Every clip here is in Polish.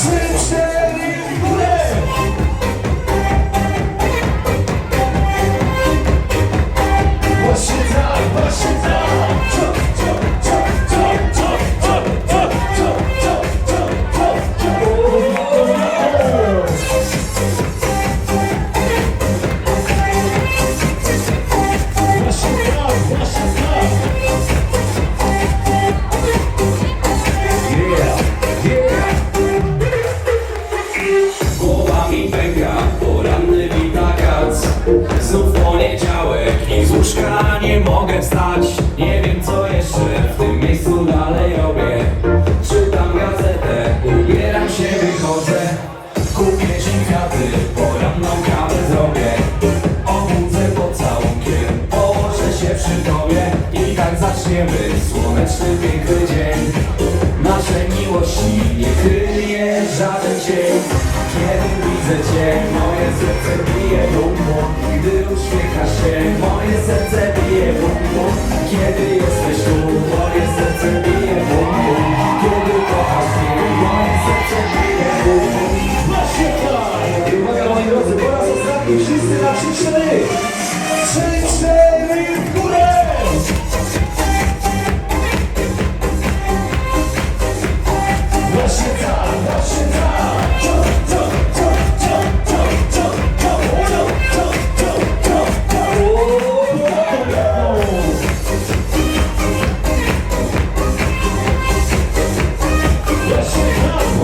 Sincerity. Mi pęka, poranny witakac Znów poniedziałek i z łóżka nie mogę wstać. Nie wiem co jeszcze w tym miejscu dalej robię. Czytam gazetę, ubieram się, wychodzę. Kupię ci kwiaty, poranną kawę zrobię. Obudzę pocałunkiem, położę się przy tobie. I tak zaczniemy słoneczny, widzę moje serce bije bum bum Gdy uśmiechasz się, moje serce bije bum bum Kiedy jesteś tu, moje serce bije bum bum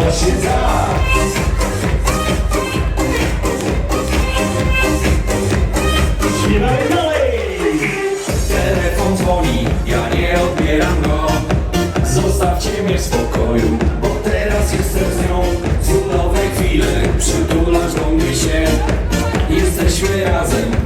tak, właśnie tak! Śpiewamy dalej! Telefon dzwoni, ja nie odbieram go Zostawcie mnie w spokoju, bo teraz jestem z nią Cudowe chwile, przytulasz do mnie się Jesteśmy razem